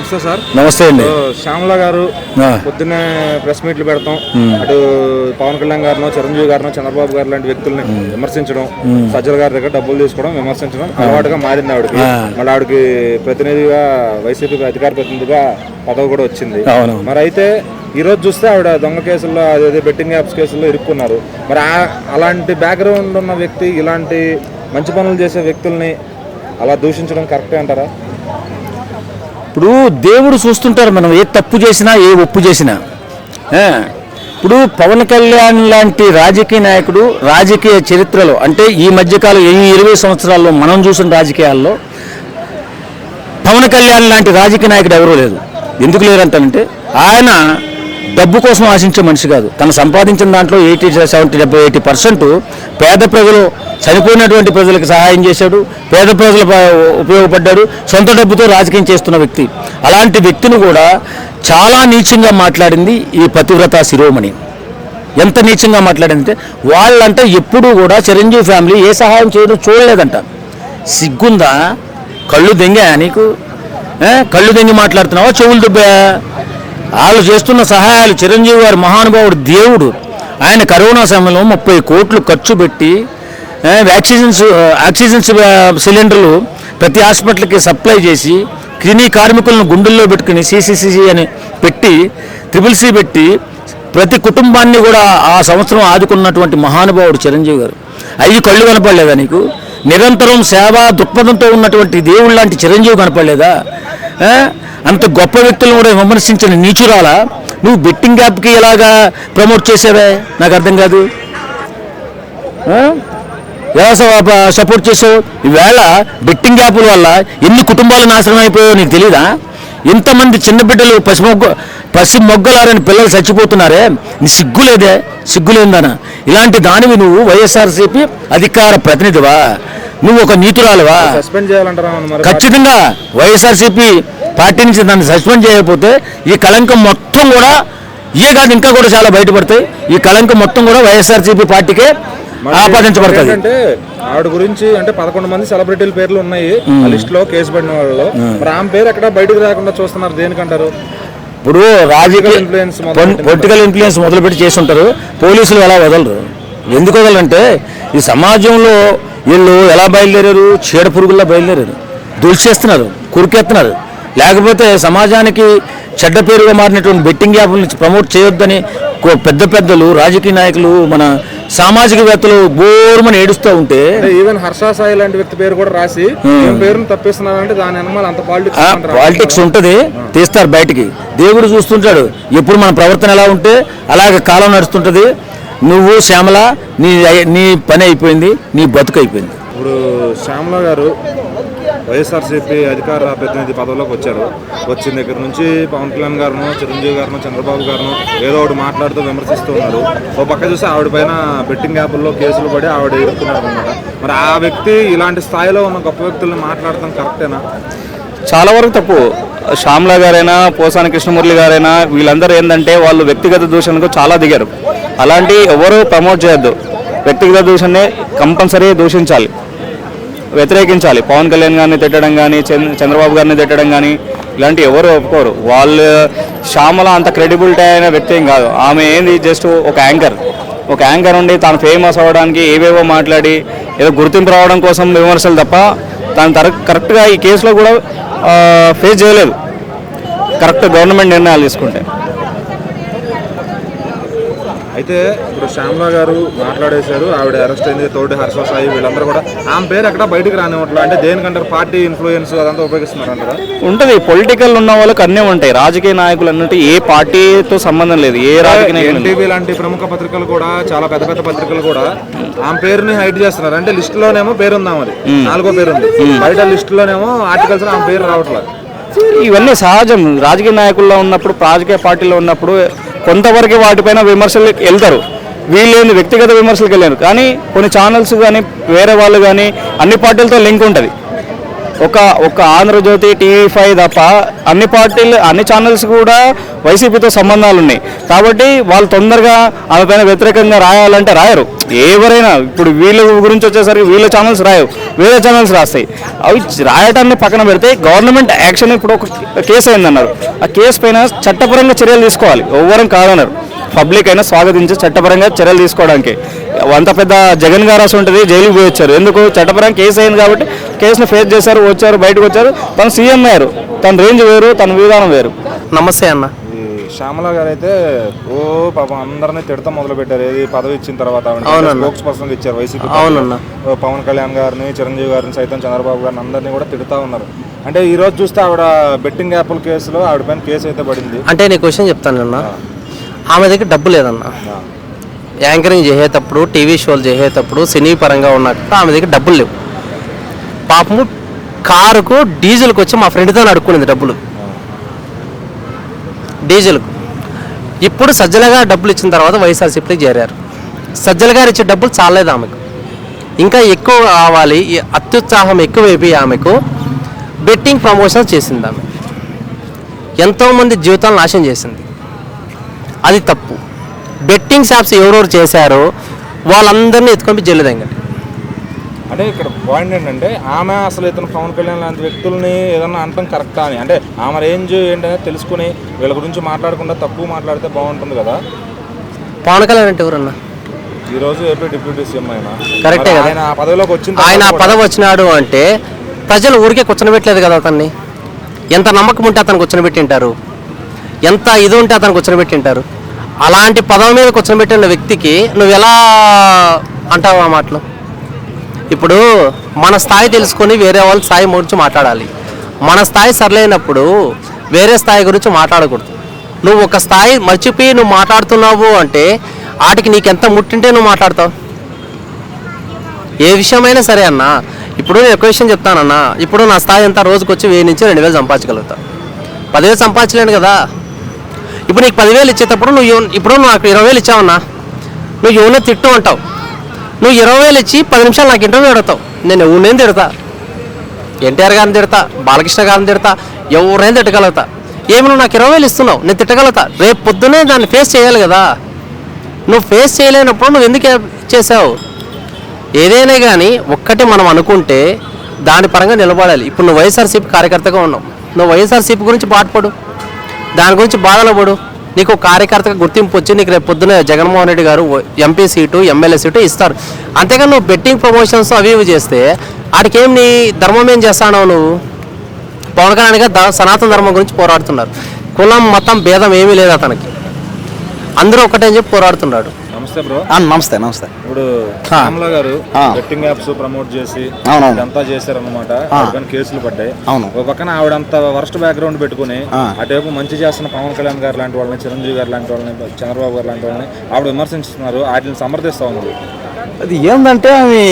నమస్తే సార్. నమస్తే అండి. శ్యామల గారు. పొద్దున్నే ప్రెస్ మీట్లు పెడతాం. అటు పవన్ కళ్యాణ్ గారినో చిరంజీవి గారినో చంద్రబాబు గారు లాంటి వ్యక్తుల్ని విమర్శించడం సజ్జల గారి దగ్గర డబ్బులు తీసుకోవడం విమర్శించడం అలవాటుగా మారింది ఆవిడకి. మళ్ళీ ఆవిడకి ప్రతినిధిగా వైసీపీకి అధికార ప్రతినిధిగా పదవి కూడా వచ్చింది. మరి అయితే ఈ రోజు చూస్తే ఆవిడ దొంగ కేసుల్లో అదే బెట్టింగ్ యాప్స్ కేసుల్లో ఇరుక్కున్నారు. మరి ఆ- అలాంటి బ్యాక్గ్రౌండ్ ఉన్న వ్యక్తి ఇలాంటి మంచి పనులు చేసే వ్యక్తుల్ని అలా దూషించడం కరెక్టే అంటారా? ఇప్పుడు దేవుడు చూస్తుంటారు మనం ఏ తప్పు చేసినా ఏ ఒప్పు చేసినా. ఇప్పుడు పవన్ కళ్యాణ్ లాంటి రాజకీయ నాయకుడు రాజకీయ చరిత్రలో అంటే ఈ మధ్యకాలం ఈ ఇరవై సంవత్సరాల్లో మనం చూసిన రాజకీయాల్లో పవన్ కళ్యాణ్ లాంటి రాజకీయ నాయకుడు ఎవరూ లేదు. ఎందుకు లేరంటానంటే ఆయన డబ్బు కోసం ఆశించే మనిషి కాదు. తను సంపాదించిన దాంట్లో ఎయిటీ సెవెంటీ డెబ్బై ఎయిటీ పర్సెంట్ పేద ప్రజలు చనిపోయినటువంటి ప్రజలకు సహాయం చేశాడు పేద ప్రజలు ఉపయోగపడ్డాడు సొంత డబ్బుతో రాజకీయం చేస్తున్న వ్యక్తి. అలాంటి వ్యక్తిని కూడా చాలా నీచంగా మాట్లాడింది ఈ పతివ్రత శిరోమణి. ఎంత నీచంగా మాట్లాడిందంటే వాళ్ళంటే ఎప్పుడూ కూడా చిరంజీవి ఫ్యామిలీ ఏ సహాయం చేయడం చూడలేదంట. సిగ్గుందా? కళ్ళు దెంగా నీకు? కళ్ళు దెంగి మాట్లాడుతున్నావా? చెవులు దుబ్బా? వాళ్ళు చేస్తున్న సహాయాలు చిరంజీవి గారు మహానుభావుడు దేవుడు. ఆయన కరోనా సమయంలో ముప్పై కోట్లు ఖర్చు పెట్టి ఏ, వ్యాక్సిజన్స్ సిలిండర్లు ప్రతి హాస్పిటల్కి సప్లై చేసి క్రినీ కార్మికులను గుండెల్లో పెట్టుకుని సిసిసిసి అని పెట్టి ట్రిపుల్ సి పెట్టి ప్రతి కుటుంబాన్ని కూడా ఆ సంవత్సరం ఆదుకున్నటువంటి మహానుభావుడు చిరంజీవి గారు. అవి కళ్ళు కనపడలేదా నీకు? నిరంతరం సేవా దృక్పథంతో ఉన్నటువంటి దేవుడు లాంటి చిరంజీవి కనపడలేదా? అంత గొప్ప వ్యక్తులను కూడా విమర్శించిన నీచురాలా. నువ్వు బెట్టింగ్ యాప్కి ఎలాగా ప్రమోట్ చేసావే? నాకు అర్థం కాదు? ఎలా సపోర్ట్ చేసావు? ఈవేళ బెట్టింగ్ యాప్ల వల్ల ఎన్ని కుటుంబాలు నాశనం అయిపోయాయో నీకు తెలీదా? ఎంతమంది చిన్న బిడ్డలు పసి మొగ్గ పసి మొగ్గలారని పిల్లలు చచ్చిపోతున్నారే? నీ సిగ్గు లేదే? సిగ్గు లేదనా ఇలాంటి దానివి నువ్వు వైఎస్ఆర్సీపీ అధికార ప్రతినిధివా? నువ్వు ఒక నీతురాలువా? ఖచ్చితంగా వైఎస్ఆర్సీపీ పార్టీ నుంచి దాన్ని సస్పెండ్ చేయకపోతే ఈ కళంకం మొత్తం కూడా ఇయే కాదు ఇంకా కూడా చాలా బయటపడతాయి. ఈ కళంకం మొత్తం కూడా వైఎస్ఆర్సీపీ పార్టీకే ఆపాదించబడుతుంది. ఆవిడ గురించి అంటే పదకొండు మంది సెలబ్రిటీల పేర్లు ఉన్నాయి. ఆ లిస్ట్లో కేసు పడిన వాళ్ళు మరి ఆమె పేరు ఎక్కడ బయటకు రాకుండా చూస్తున్నారు? దేనికంటారు? ఇప్పుడు రాజకీయ మొదలుపెట్టిన పొలిటికల్ ఇన్ఫ్లుయెన్స్ మొదలుపెట్టి చేస్తుంటారు. పోలీసులు ఎలా వదలరు? ఎందుకు వదలంటే ఈ సమాజంలో వీళ్ళు ఎలా బయలుదేరారు? చీడ పురుగుల్లా బయలుదేరారు. దుల్చేస్తున్నారు. కురికెత్తున్నారు. లేకపోతే సమాజానికి చెడ్డ పేరుగా మారినటువంటి బెట్టింగ్ యాప్ల నుంచి ప్రమోట్ చేయొద్దని పెద్ద పెద్దలు రాజకీయ నాయకులు మన సామాజికవేత్తలు బోరుమని ఏడుస్తూ ఉంటే ఈవెన్ హర్ష సాయి లాంటి వ్యక్తి పేరు కూడా రాసి పేరును తప్పిస్తున్నారంటే దాని అంత పాలిటిక్స్? పాలిటిక్స్ ఉంటుంది తీస్తారు బయటికి. దేవుడు చూస్తుంటాడు ఎప్పుడు మన ప్రవర్తన ఎలా ఉంటే అలాగే కాలం నడుస్తుంటుంది. నువ్వు శ్యామల నీ నీ పని అయిపోయింది నీ బతుకు అయిపోయింది. ఇప్పుడు శ్యామల గారు వైఎస్ఆర్సీపీ అధికార ప్రతినిధి పదవిలోకి వచ్చారు. వచ్చిన దగ్గర నుంచి పవన్ కళ్యాణ్ గారును చిరంజీవి గారును చంద్రబాబు గారును ఏదో ఒకటి మాట్లాడుతూ విమర్శిస్తూ ఉన్నారు. ఓ పక్క చూస్తే ఆవిడ పైన బెట్టింగ్ యాప్ల్లో కేసులు పడి ఆవిడ ఎదుర్కొన్నారు అనమాట మరి ఆ వ్యక్తి ఇలాంటి స్థాయిలో ఉన్న గొప్ప వ్యక్తులను మాట్లాడటం కరెక్టేనా? చాలా వరకు తప్పు. శ్యామ్లా గారైనా పోసాని కృష్ణమురళి గారైనా వీళ్ళందరూ ఏంటంటే వాళ్ళు వ్యక్తిగత దూషణకు చాలా దిగారు. అలాంటి ఎవరు ప్రమోట్ చేయొద్దు. వ్యక్తిగత దూషణనే కంపల్సరీ దూషించాలి. వ్యతిరేకించాలి. పవన్ కళ్యాణ్ గారిని తిట్టడం కానీ చంద్ర- చంద్రబాబు గారిని తిట్టడం కానీ ఇలాంటి ఎవరు ఒప్పుకోరు. వాళ్ళు శ్యామల అంత క్రెడిబిలిటీ అయిన వ్యక్తి ఏం కాదు. ఆమె ఏంది? జస్ట్ ఒక యాంకర్. ఒక యాంకర్ ఉండి తాను ఫేమస్ అవ్వడానికి ఏవేవో మాట్లాడి ఏదో గుర్తింపు రావడం కోసం విమర్శలు తప్ప తాను తర కరెక్ట్గా ఈ కేసులో కూడా ఫేస్ చేయలేదు. కరెక్ట్ గవర్నమెంట్ నిర్ణయాలు తీసుకుంటే. అయితే ఇప్పుడు శ్యామల గారు మాట్లాడేశారు ఆవిడ అరెస్ట్ అయింది తోటి హర్ష సాయి వీళ్ళందరూ కూడా. ఆమె పేరు ఎక్కడ బయటకు రానివ్వట్లేదు అంటే దేనికంటారు? పార్టీ ఇన్ఫ్లుయెన్స్ అదంతా ఉపయోగిస్తున్నారు అంటారా ఉంటుంది పొలిటికల్ ఉన్న వాళ్ళకి అన్నీ ఉంటాయి. రాజకీయ నాయకులు అన్నట్టు ఏ పార్టీతో సంబంధం లేదు ఏ రాజకీయ నాయకులు ఎన్టీవీ లాంటి ప్రముఖ పత్రికలు కూడా చాలా పెద్ద పెద్ద పత్రికలు కూడా ఆమె పేరుని హైడ్ చేస్తున్నారు. అంటే లిస్ట్ లోనేమో పేరు ఉందా మరి నాలుగో పేరు ఉంది బయట లిస్ట్ లోనేమో ఆర్టికల్స్ ఆమె పేరు రావట్లేదు. ఇవన్నీ సహజం. రాజకీయ నాయకుల్లో ఉన్నప్పుడు రాజకీయ పార్టీలో ఉన్నప్పుడు కొంతవరకు వాటిపైన విమర్శలు వెళ్తారు. వీళ్ళేని వ్యక్తిగత విమర్శలకు వెళ్ళారు. కానీ కొన్ని ఛానల్స్ కానీ వేరే వాళ్ళు కానీ అన్ని పార్టీలతో లింక్ ఉంటుంది. ఒక ఒక ఆంధ్రజ్యోతి టీవీ ఫైవ్ తప్ప అన్ని పార్టీలు అన్ని ఛానల్స్ కూడా వైసీపీతో సంబంధాలు ఉన్నాయి కాబట్టి వాళ్ళు తొందరగా ఆమె పైన వ్యతిరేకంగా రాయాలంటే రాయరు. ఎవరైనా ఇప్పుడు వీళ్ళ గురించి వచ్చేసరికి వీళ్ళ ఛానల్స్ రాయవు. వేరే ఛానల్స్ రాస్తాయి. అవి రాయటాన్ని పక్కన పెడితే గవర్నమెంట్ యాక్షన్ ఇప్పుడు ఒక కేసు అయిందన్నారు. ఆ కేసు పైన చట్టపరంగా చర్యలు తీసుకోవాలి. ఎవరం కాదన్నారు. పబ్లిక్ అయినా స్వాగతించి చట్టపరంగా చర్యలు తీసుకోవడానికి. అంత పెద్ద జగన్ గారు అసలు ఉంటుంది జైలుకి పోయి వచ్చారు. ఎందుకు? చట్టపరంగా కేసు అయింది కాబట్టి కేసును ఫేస్ చేశారు వచ్చారు బయటకు వచ్చారు. తను సీఎం అయ్యారు. తన రేంజ్ వేరు తన విధానం వేరు. నమస్తే అన్న. ఈ శ్యామల గారు అయితే ఓ పాపం అందరినీ తిడతా మొదలు పెట్టారు ఏది పదవి ఇచ్చిన తర్వాత. స్పోక్స్ పర్సన్ ఇచ్చారు వైసీపీ అవునన్న. ఓ పవన్ కళ్యాణ్ గారిని చిరంజీవి గారిని సైతం చంద్రబాబు గారిని అందరినీ కూడా తిడతా ఉన్నారు. అంటే ఈ రోజు చూస్తే ఆవిడ బెట్టింగ్ యాప్ల కేసులో ఆవిడ పైన కేసు అయితే పడింది. అంటే నీ క్వశ్చన్ చెప్తానన్న ఆమె దగ్గర డబ్బు లేదన్న. యాంకరింగ్ చేసేటప్పుడు టీవీ షోలు చేసేటప్పుడు సినీ పరంగా ఉన్నప్పుడు ఆమె దగ్గర డబ్బులు లేవు. పాపము కారుకు డీజిల్కి వచ్చి మా ఫ్రెండ్తో అడుక్కునేది డబ్బులు. డీజిల్కు. ఇప్పుడు సజ్జల గారు డబ్బులు ఇచ్చిన తర్వాత వైఎస్ఆర్సీపీకి చేరారు. సజ్జల గారు ఇచ్చే డబ్బులు చాలేదు ఆమెకు. ఇంకా ఎక్కువ కావాలి అత్యుత్సాహం అత్యుత్సాహం ఎక్కువైపోయి ఆమెకు బెట్టింగ్ ప్రమోషన్ చేసింది ఆమె. ఎంతోమంది జీవితాలను నాశనం చేసింది. అది తప్పు. బెట్టింగ్ షాప్స్ ఎవరెవరు చేశారో వాళ్ళందరినీ ఎత్తుకొని జైలు తెంగండి. అంటే ఇక్కడ పాయింట్ ఏంటంటే ఆమె అసలు ఇతను పవన్ కళ్యాణ్ లాంటి వ్యక్తుల్ని ఏదన్నా అంటాం కరెక్టా అని అంటే ఆమె రేంజ్ ఏంటనేది తెలుసుకుని వీళ్ళ గురించి మాట్లాడకుండా తక్కువ మాట్లాడితే బాగుంటుంది కదా. పవన్ కళ్యాణ్ అంటే ఎవరన్నా? ఈ రోజు ఏపీ డిప్యూటీ సీఎం ఆయన. కరెక్టే కదా. ఆయన ఆ పదవిలోకి వచ్చిన ఆయన ఆ పదవి వచ్చినాడు అంటే ప్రజలు ఊరికే కూర్చొనబెట్టలేదు కదా అతన్ని? ఎంత నమ్మకం ఉంటే అతను కూర్చొనబెట్టింటారు ఎంత ఇది ఉంటే అతను కూర్చొనబెట్టింటారు అలాంటి పదవి మీద కూర్చొనబెట్టిన వ్యక్తికి నువ్వు ఎలా అంటావు ఆ మాటలు? ఇప్పుడు మన స్థాయి తెలుసుకొని వేరే వాళ్ళ స్థాయి గురించి మాట్లాడాలి. మన స్థాయి సరిలేనప్పుడు వేరే స్థాయి గురించి మాట్లాడకూడదు. నువ్వు ఒక స్థాయి మర్చిపోయి నువ్వు మాట్లాడుతున్నావు అంటే వాటికి నీకు ఎంత ముట్టింటే నువ్వు మాట్లాడతావు? ఏ విషయమైనా సరే అన్న ఇప్పుడు నేను ఒక విషయం చెప్తానన్న ఇప్పుడు నా స్థాయి అంతా రోజుకు వచ్చి వెయ్యి నుంచి రెండు వేలు సంపాదించగలుగుతా. పదివేలు సంపాదించలేను కదా. ఇప్పుడు నీకు పదివేలు ఇచ్చేటప్పుడు నువ్వు ఇప్పుడు నాకు ఇరవై వేలు ఇచ్చావన్నా నువ్వు ఏమైనా తిట్టు అంటావు. నువ్వు ఇరవై వేలు ఇచ్చి పది నిమిషాలు నాకు ఇంటర్వ్యూ అడుగుతావు. నేను ఎవరినేం తిడతా. ఎన్టీఆర్ గారిని తిడతా బాలకృష్ణ గారిని తిడతా ఎవరైనా తిట్టగలుగుతా. ఏమి నువ్వు నాకు ఇరవై వేలు ఇస్తున్నావు నేను తిట్టగలుగుతా. రేపు పొద్దునే దాన్ని ఫేస్ చేయాలి కదా. నువ్వు ఫేస్ చేయలేనప్పుడు నువ్వు ఎందుకు చేసావు? ఏదైనా కానీ ఒక్కటి మనం అనుకుంటే దాని పరంగా నిలబడాలి. ఇప్పుడు నువ్వు వైఎస్ఆర్సీపీ కార్యకర్తగా ఉన్నావు. నువ్వు వైఎస్ఆర్సీపీ గురించి బాధపడు. దాని గురించి బాధలో పడు. నీకు కార్యకర్తగా గుర్తింపు వచ్చి నీకు రేపు పొద్దున జగన్మోహన్ రెడ్డి గారు ఎంపీ సీటు ఎమ్మెల్యే సీటు ఇస్తారు. అంతేగాని నువ్వు బెట్టింగ్ ప్రమోషన్స్ అవి ఇవి చేస్తే ఆడికేం నీ ధర్మం ఏం చేస్తానో నువ్వు? పవన్ కళ్యాణ్ గారు సనాతన ధర్మం గురించి పోరాడుతున్నారు. కులం మతం భేదం ఏమీ లేదు అతనికి. అందరూ ఒకటే అని చెప్పి పోరాడుతున్నాడు. నమస్తే బ్రో నమస్తే నమస్తే ఇప్పుడు శ్యామల గారు. బెట్టింగ్ యాప్స్ ప్రమోట్ చేసి. ఇదంతా చేశారన్నమాట ఆవిడపైన కేసులు పడ్డాయి అవును. ఒక పక్కన ఆవిడ అంత వర్స్ట్ బ్యాక్గ్రౌండ్ పెట్టుకుని ఆ. అటువైపు మంచి చేస్తున్న పవన్ కళ్యాణ్ గారు లాంటి వాళ్ళని చిరంజీవి గారు లాంటి వాళ్ళని చంద్రబాబు గారు లాంటి వాళ్ళని ఆవిడ విమర్శిస్తున్నారు వాటిని సమర్థిస్తా ఉన్నారు అది ఏంటంటే ఆమె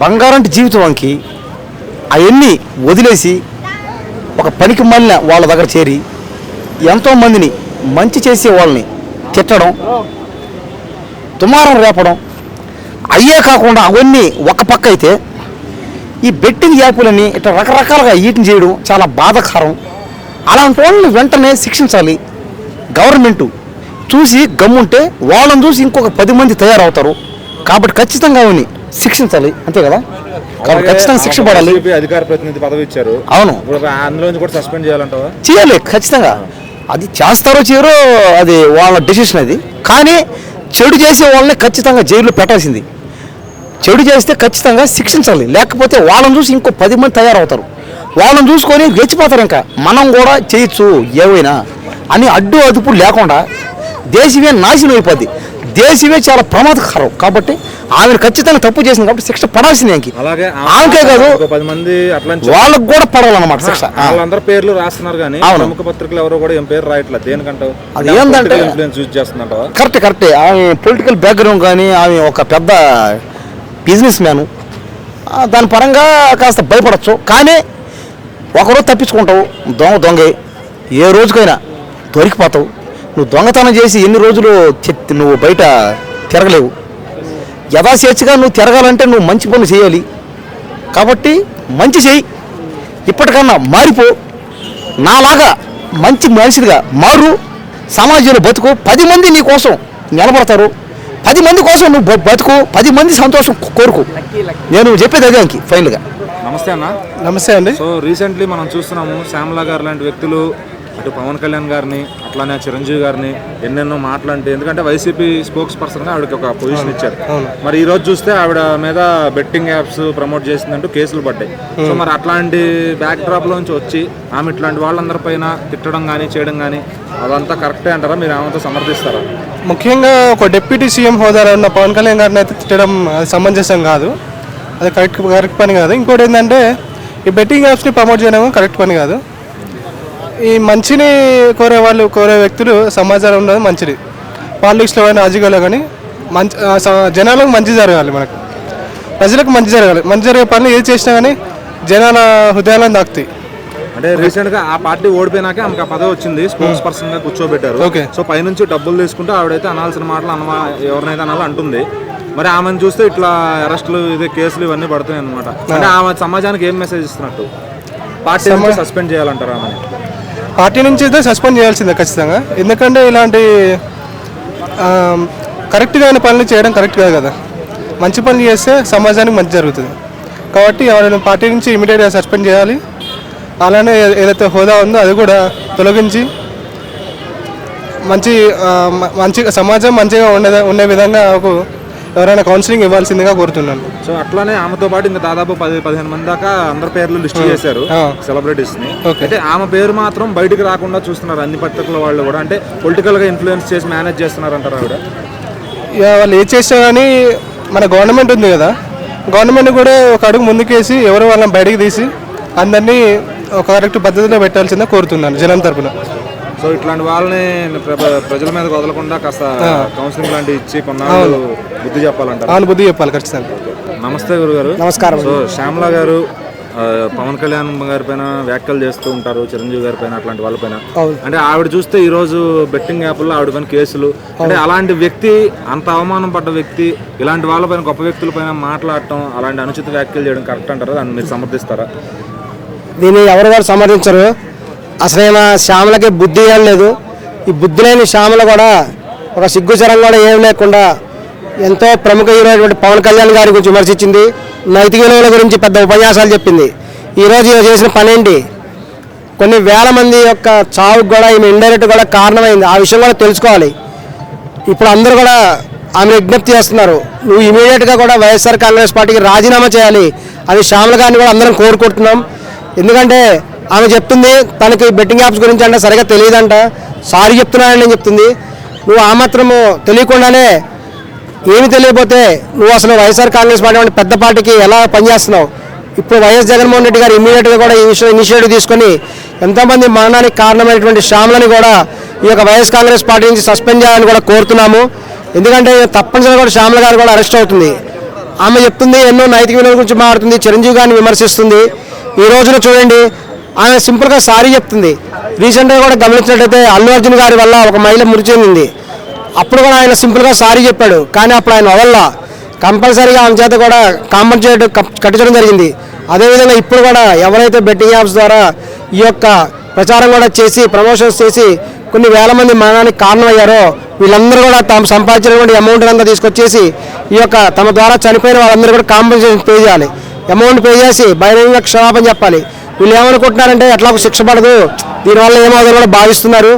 బంగారంటి జీవితం వంకి అవన్నీ వదిలేసి ఒక పనికి మళ్ళీ వాళ్ళ దగ్గర చేరి ఎంతో మందిని మంచి చేసే వాళ్ళని తిట్టడం దుమారం రేపడం. అయ్యే కాకుండా అవన్నీ ఒక పక్క అయితే ఈ బెట్టింగ్ యాపులని ఇట్లా రకరకాలుగా ఈటిని చేయడం చాలా బాధాకరం. అలాంటి వాళ్ళని వెంటనే శిక్షించాలి. గవర్నమెంటు చూసి గమ్ముంటే వాళ్ళని చూసి ఇంకొక పది మంది తయారవుతారు. కాబట్టి ఖచ్చితంగా అవని శిక్షించాలి. అంతే కదా? కాబట్టి ఖచ్చితంగా శిక్ష పడాలి. అధికార ప్రతినిధి పదవి ఇచ్చారు. అవును. కూడా సస్పెండ్ చేయాలంటావా? చేయాలి ఖచ్చితంగా. అది చేస్తారో చేయరో అది వాళ్ళ డెసిషన్ అది. కానీ చెడు చేసే వాళ్ళని ఖచ్చితంగా జైల్లో పెట్టాల్సింది. చెడు చేస్తే ఖచ్చితంగా శిక్షించాలి. లేకపోతే వాళ్ళని చూసి ఇంకో పది మంది తయారవుతారు. వాళ్ళని చూసుకొని గెచ్చిపోతారు ఇంకా. మనం కూడా చేయొచ్చు ఏవైనా అని అడ్డు అదుపు లేకుండా దేశమే నాశనం అయిపోద్ది. దేశమే చాలా ప్రమాదకరం కాబట్టి ఆమెను ఖచ్చితంగా తప్పు చేసింది కాబట్టి శిక్ష పడాల్సింది అలాగే ఆమెకే కాదు పది మంది అట్లా వాళ్ళకు కూడా పడాలన్నమాట శిక్ష. వాళ్ళందరూ పేర్లు రాస్తున్నారు కానీ. ప్రముఖ పత్రికలు ఎవరో కూడా ఏం పేరు రాయట్లేదు. దేనికంటావు? అది ఏందంటే- ఇన్ఫ్లుయెన్స్ యూజ్ చేస్తుందంటావా కరెక్ట్ కరెక్టే. ఆమె పొలిటికల్ బ్యాక్గ్రౌండ్ కానీ ఆమె ఒక పెద్ద బిజినెస్ మ్యాను దాని పరంగా కాస్త భయపడచ్చు. కానీ ఒకరోజు తప్పించుకుంటావు దొంగ దొంగే. ఏ రోజుకైనా దొరికిపోతావు. నువ్వు దొంగతనం చేసి ఎన్ని రోజులు నువ్వు బయట తిరగలేవు. యథాస్వేచ్ఛగా నువ్వు తిరగాలంటే నువ్వు మంచి పనులు చేయాలి. కాబట్టి మంచి చేయి. ఇప్పటికన్నా మారిపో. నాలాగా మంచి మనిషిగా మారు. సమాజంలో బతుకు. పది మంది నీ కోసం నిలబడతారు. పది మంది కోసం నువ్వు బతుకు. పది మంది సంతోషం కోరుకు. నేను చెప్పేది అదే అంకి ఫైనల్గా. నమస్తే అన్న. నమస్తే అండి. సో రీసెంట్లీ మనం చూస్తున్నాము శ్యామలా గారు లాంటి వ్యక్తులు అటు పవన్ కళ్యాణ్ గారిని అట్లానే చిరంజీవి గారిని ఎన్నెన్నో మాట్లాంటి ఎందుకంటే వైసీపీ స్పోక్స్ పర్సన్గా ఆవిడకి ఒక పొజిషన్ ఇచ్చారు. మరి ఈ రోజు చూస్తే ఆవిడ మీద బెట్టింగ్ యాప్స్ ప్రమోట్ చేసిందంటూ కేసులు పడ్డాయి. సో మరి అట్లాంటి బ్యాక్ డ్రాప్ లోంచి వచ్చి ఆమె ఇట్లాంటి వాళ్ళందరి పైన తిట్టడం కానీ చేయడం కానీ అదంతా కరెక్టే అంటారా? మీరు ఆమెతో సమర్థిస్తారా? ముఖ్యంగా ఒక డిప్యూటీ సీఎం హోదాలో ఉన్న పవన్ కళ్యాణ్ గారిని అయితే తిట్టడం అది సమంజసం కాదు. అది కరెక్ట్ కరెక్ట్ పని కాదు. ఇంకోటి ఏంటంటే ఈ బెట్టింగ్ యాప్స్ని ప్రమోట్ చేయడం కరెక్ట్ పని కాదు. ఈ మంచిని కోరే వాళ్ళు కోరే వ్యక్తులు సమాజంలో ఉన్నది మంచిది. పాలిటిక్స్లో కానీ రాజకీయాల్లో కానీ మంచి జనాలకు మంచి జరగాలి మనకు. ప్రజలకు మంచి జరగాలి. మంచి జరిగే పనులు ఏది చేసినా కానీ జనాల హృదయాలను తాకుతాయి అంటే రీసెంట్గా ఆ పార్టీ ఓడిపోయినాకే ఆమెకు ఆ పదవి వచ్చింది. స్పోక్స్ పర్సన్గా కూర్చోబెట్టారు. సో పైనుంచి డబ్బులు తీసుకుంటే ఆవిడైతే అనాల్సిన మాటలు అన్న ఎవరినైతే అనాలో అంటుంది. మరి ఆమెను చూస్తే ఇట్లా అరెస్టులు ఇదే కేసులు ఇవన్నీ పడుతున్నాయి అనమాట అంటే ఆమె సమాజానికి ఏం మెసేజ్ ఇస్తున్నట్టు? పార్టీ సస్పెండ్ చేయాలంటారు ఆమె పార్టీ నుంచి అయితే సస్పెండ్ చేయాల్సిందే ఖచ్చితంగా. ఎందుకంటే ఇలాంటి కరెక్ట్ కాని పనులు చేయడం కరెక్ట్ కాదు కదా. మంచి పనులు చేస్తే సమాజానికి మంచి జరుగుతుంది. కాబట్టి ఎవరైనా పార్టీ నుంచి ఇమీడియట్గా సస్పెండ్ చేయాలి. అలానే ఏదైతే హోదా ఉందో అది కూడా తొలగించి మంచి మంచి సమాజం మంచిగా ఉండే ఉండే విధంగా ఒక ఎవరైనా కౌన్సిలింగ్ ఇవ్వాల్సిందిగా కోరుతున్నాను. సో అట్లానే ఆమెతో పాటు ఇంకా దాదాపు పది పదిహేను మంది దాకా అందరి పేర్లు లిస్ట్ చేశారు. సెలబ్రిటీస్ని. అంటే ఆమె పేరు మాత్రం బయటికి రాకుండా చూస్తున్నారు అన్ని పత్రికల వాళ్ళు కూడా. అంటే పొలిటికల్గా ఇన్ఫ్లుయెన్స్ చేసి మేనేజ్ చేస్తున్నారు అంటారు ఆవిడ? ఇక వాళ్ళు ఏది చేసినా కానీ మన గవర్నమెంట్ ఉంది కదా. గవర్నమెంట్ కూడా ఒక అడుగు ముందుకేసి ఎవరు వాళ్ళని బయటికి తీసి అందరినీ ఒక కరెక్ట్ పద్ధతిలో పెట్టాల్సిందే కోరుతున్నాను జనం తరపున. సో ఇట్లాంటి వాళ్ళని ప్ర- ప్రజల మీద వదలకుండా కాస్త కౌన్సిలింగ్ లాంటివి ఇచ్చి కొన్నాళ్ళు బుద్ధి చెప్పాలంటారు? అవును బుద్ధి చెప్పాలి ఖచ్చితంగా. నమస్తే గురుగారు. నమస్కారం సో శ్యామలా గారు పవన్ కళ్యాణ్ గారి పైన వ్యాఖ్యలు చేస్తూ ఉంటారు చిరంజీవి గారి పైన అట్లాంటి వాళ్ళ పైన. అంటే ఆవిడ చూస్తే ఈ రోజు బెట్టింగ్ యాప్లో ఆవిడ పైన కేసులు. అంటే అలాంటి వ్యక్తి అంత అవమానం పడ్డ వ్యక్తి ఇలాంటి వాళ్ళ పైన గొప్ప వ్యక్తుల పైన మాట్లాడటం అలాంటి అనుచిత వ్యాఖ్యలు చేయడం కరెక్ట్ అంటారా? దాన్ని మీరు సమర్థిస్తారా? దీన్ని ఎవరు కూడా సమర్థించరు? అసలైన శ్యామలకి బుద్ధి ఏం లేదు. ఈ బుద్ధి లేని శ్యామల కూడా ఒక సిగ్గుచరం కూడా ఏం లేకుండా ఎంతో ప్రముఖ హీరో అయినటువంటి పవన్ కళ్యాణ్ గారి గురించి విమర్శించింది. నైతిక విలువల గురించి పెద్ద ఉపన్యాసాలు చెప్పింది. ఈరోజు ఈమె చేసిన పనేంటి కొన్ని వేల మంది యొక్క చావుకు కూడా ఈమె ఇండైరెక్ట్ కూడా కారణమైంది. ఆ విషయం కూడా తెలుసుకోవాలి. ఇప్పుడు అందరూ కూడా ఆమె విజ్ఞప్తి చేస్తున్నారు. నువ్వు ఇమీడియట్గా కూడా వైఎస్ఆర్ కాంగ్రెస్ పార్టీకి రాజీనామా చేయాలి. అది శ్యామల గారిని కూడా అందరం కోరుకుంటున్నాం. ఎందుకంటే ఆమె చెప్తుంది తనకి బెట్టింగ్ యాప్స్ గురించి అంటే సరిగా తెలియదంట. సారీ చెప్తున్నానని చెప్తుంది. నువ్వు ఆ మాత్రము తెలియకుండానే ఏమి తెలియకపోతే నువ్వు అసలు వైఎస్ఆర్ కాంగ్రెస్ పార్టీ వంటి పెద్ద పార్టీకి ఎలా పనిచేస్తున్నావు? ఇప్పుడు వైఎస్ జగన్మోహన్ రెడ్డి గారు ఇమీడియట్గా కూడా ఈ విషయం ఇనిషియేటివ్ తీసుకొని ఎంతోమంది మరణానికి కారణమైనటువంటి శ్యామలని కూడా ఈ యొక్క వైఎస్ కాంగ్రెస్ పార్టీ నుంచి సస్పెండ్ చేయాలని కూడా కోరుతున్నాము. ఎందుకంటే తప్పనిసరిగా కూడా శ్యామల గారు కూడా అరెస్ట్ అవుతుంది. ఆమె చెప్తుంది ఎన్నో నైతిక విలువల గురించి మాట్లాడుతుంది చిరంజీవి గారిని విమర్శిస్తుంది. ఈ రోజున చూడండి ఆమె సింపుల్గా సారీ చెప్తుంది. రీసెంట్గా కూడా గమనించినట్టయితే అల్లు అర్జున్ గారి వల్ల ఒక మహిళ మృతి చెందింది అప్పుడు కూడా ఆయన సింపుల్గా సారీ చెప్పాడు. కానీ అప్పుడు ఆయన వల్ల కంపల్సరీగా ఆమె చేత కూడా కాంపన్సేట్ కట్టించడం జరిగింది. అదేవిధంగా ఇప్పుడు కూడా ఎవరైతే బెట్టింగ్ యాప్స్ ద్వారా ఈ యొక్క ప్రచారం కూడా చేసి ప్రమోషన్స్ చేసి కొన్ని వేల మంది మరణానికి కారణమయ్యారో వీళ్ళందరూ కూడా తాము సంపాదించినటువంటి అమౌంట్ అంతా తీసుకొచ్చేసి ఈ యొక్క తమ ద్వారా చనిపోయిన వాళ్ళందరూ కూడా కాంపెన్సేషన్ పే చేయాలి. అమౌంట్ పే చేసి బహిరంగ క్షమాపణ చెప్పాలి. వీళ్ళు ఏమనుకుంటున్నారంటే ఎట్లా శిక్ష పడదు? దీనివల్ల ఏమవుతుందో కూడా భావిస్తున్నారు.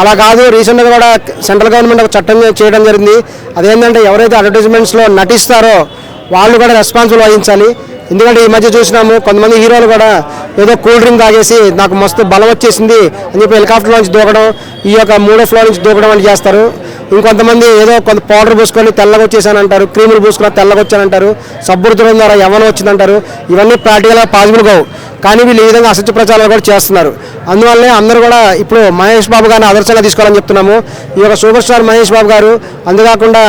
అలా కాదు రీసెంట్గా కూడా సెంట్రల్ గవర్నమెంట్ ఒక చట్టం చేయడం జరిగింది. అదేంటంటే ఎవరైతే అడ్వర్టైజ్మెంట్స్లో నటిస్తారో వాళ్ళు కూడా రెస్పాన్సిబుల్ వహించాలి. ఎందుకంటే ఈ మధ్య చూసినాము కొంతమంది హీరోలు కూడా ఏదో కూల్ డ్రింక్ తాగేసి నాకు మస్తు బలం వచ్చేసింది అని చెప్పి హెలికాప్టర్లో నుంచి దూకడం ఈ యొక్క మూడో ఫ్లోర్ నుంచి దూకడం అని చేస్తారు. ఇంకొంతమంది ఏదో కొంత పౌడర్ పూసుకొని తెల్లగా వచ్చేసానంటారు క్రీములు పూసుకుని తెల్లగా వచ్చానంటారు సబ్బురుతుడం ద్వారా యవనం వచ్చిందంటారు. ఇవన్నీ ప్రాక్టికల్గా పాజిబుల్ కావు. కానీ వీళ్ళు ఈ విధంగా అసత్య ప్రచారాలు కూడా చేస్తున్నారు. అందువల్లనే అందరూ కూడా ఇప్పుడు మహేష్ బాబు గారిని ఆదర్శంగా తీసుకోవాలని చెప్తున్నాము. ఈ యొక్క సూపర్ స్టార్ మహేష్ బాబు గారు అంతేకాకుండా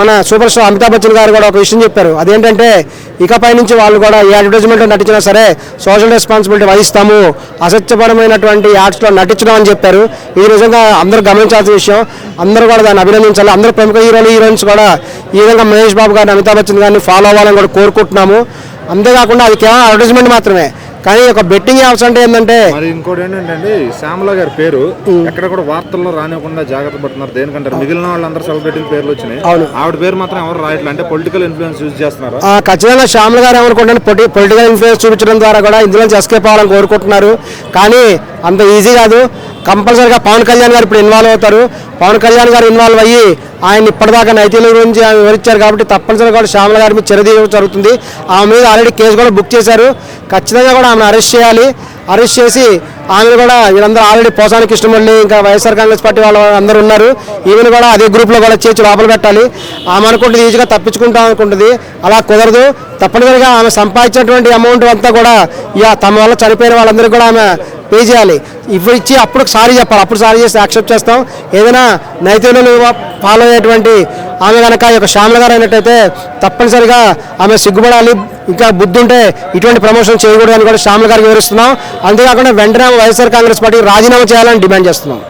మన సూపర్ స్టార్ అమితాబ్ బచ్చన్ గారు కూడా ఒక విషయం చెప్పారు. అదేంటంటే ఇకపై నుంచి వాళ్ళు కూడా ఏ అడ్వర్టైజ్మెంట్లో నటించినా సరే సోషల్ రెస్పాన్సిబిలిటీ వహిస్తాము. అసత్యపరమైనటువంటి యాడ్స్లో నటించడం అని చెప్పారు. ఈ నిజంగా అందరూ గమనించాల్సిన విషయం. అందరూ కూడా దాన్ని అభినందించాలి. అందరూ ప్రముఖ హీరోలు హీరోయిన్స్ కూడా ఈ విధంగా మహేష్ బాబు గారిని అమితాబ్ బచ్చన్ గారిని ఫాలో అవ్వాలని కూడా కోరుకుంటున్నాము. అంతేకాకుండా అది కేవలం అడ్వర్టైజ్మెంట్ మాత్రమే. కానీ ఒక బెట్టింగ్ యాప్స్ అంటే ఏంటంటే మరి ఇంకోటి ఏంటంటే అండి శ్యామల గారి పేరు ఎక్కడ కూడా వార్తల్లో రానివ్వకుండా జాగ్రత్త పడుతున్నారు. దేనికంటారు? మిగిలిన వాళ్ళందరూ సెలబ్రిటీల పేర్లు వచ్చినాయి. ఆవిడ పేరు మాత్రం ఎవరు రాయట్లేదు అంటే పొలిటికల్ ఇన్ఫ్లుయెన్స్ యూజ్ చేస్తున్నారా? ఖచ్చితంగా శ్యామల గారు ఏమనుకుంటారు? పొలి పొలిటికల్ ఇన్ఫ్లుయెన్స్ చూపించడం ద్వారా కూడా ఇందులో ఎస్కేప్ అవ్వాలని కోరుకుంటున్నారు. కానీ అంత ఈజీ కాదు. కంపల్సరీగా పవన్ కళ్యాణ్ గారు ఇప్పుడు ఇన్వాల్వ్ అవుతారు. పవన్ కళ్యాణ్ గారు ఇన్వాల్వ్ అయ్యి ఆయన ఇప్పటిదాకా నైతీల గురించి ఆయన వివరించారు కాబట్టి తప్పనిసరిగా కూడా శ్యామల గారి మీద చర్య తీయడం జరుగుతుంది. ఆమె మీద ఆల్రెడీ కేసు కూడా బుక్ చేశారు. ఖచ్చితంగా కూడా ఆమెను అరెస్ట్ చేయాలి. అరెస్ట్ చేసి ఆమెను కూడా వీళ్ళందరూ ఆల్రెడీ పోసాని కృష్ణమల్లి ఇంకా వైఎస్ఆర్ కాంగ్రెస్ పార్టీ వాళ్ళు అందరూ ఉన్నారు. ఈమెను కూడా అదే గ్రూప్లో కూడా చేర్చి లోపల పెట్టాలి. ఆమె అనుకుంటుంది ఈజీగా తప్పించుకుంటాం అనుకుంటుంది. అలా కుదరదు. తప్పనిసరిగా ఆమె సంపాదించినటువంటి అమౌంట్ అంతా కూడా ఇక తమ వల్ల చనిపోయిన వాళ్ళందరికీ కూడా ఆమె పే చేయాలి. ఇవి ఇచ్చి అప్పుడు సారీ చెప్పాలి. అప్పుడు సారీ చేసి యాక్సెప్ట్ చేస్తాం. ఏదైనా నైతికలు ఫాలో అయ్యేటువంటి ఆమె కనుక ఈ యొక్క శ్యామల గారు అయినట్టయితే తప్పనిసరిగా ఆమె సిగ్గుపడాలి. ఇంకా బుద్ధి ఉంటే ఇటువంటి ప్రమోషన్ చేయకూడదు అని కూడా శ్యామల గారికి వివరిస్తున్నాం. అంతేకాకుండా వెంటనే వైఎస్ఆర్ కాంగ్రెస్ పార్టీ రాజీనామా చేయాలని డిమాండ్ చేస్తున్నాం.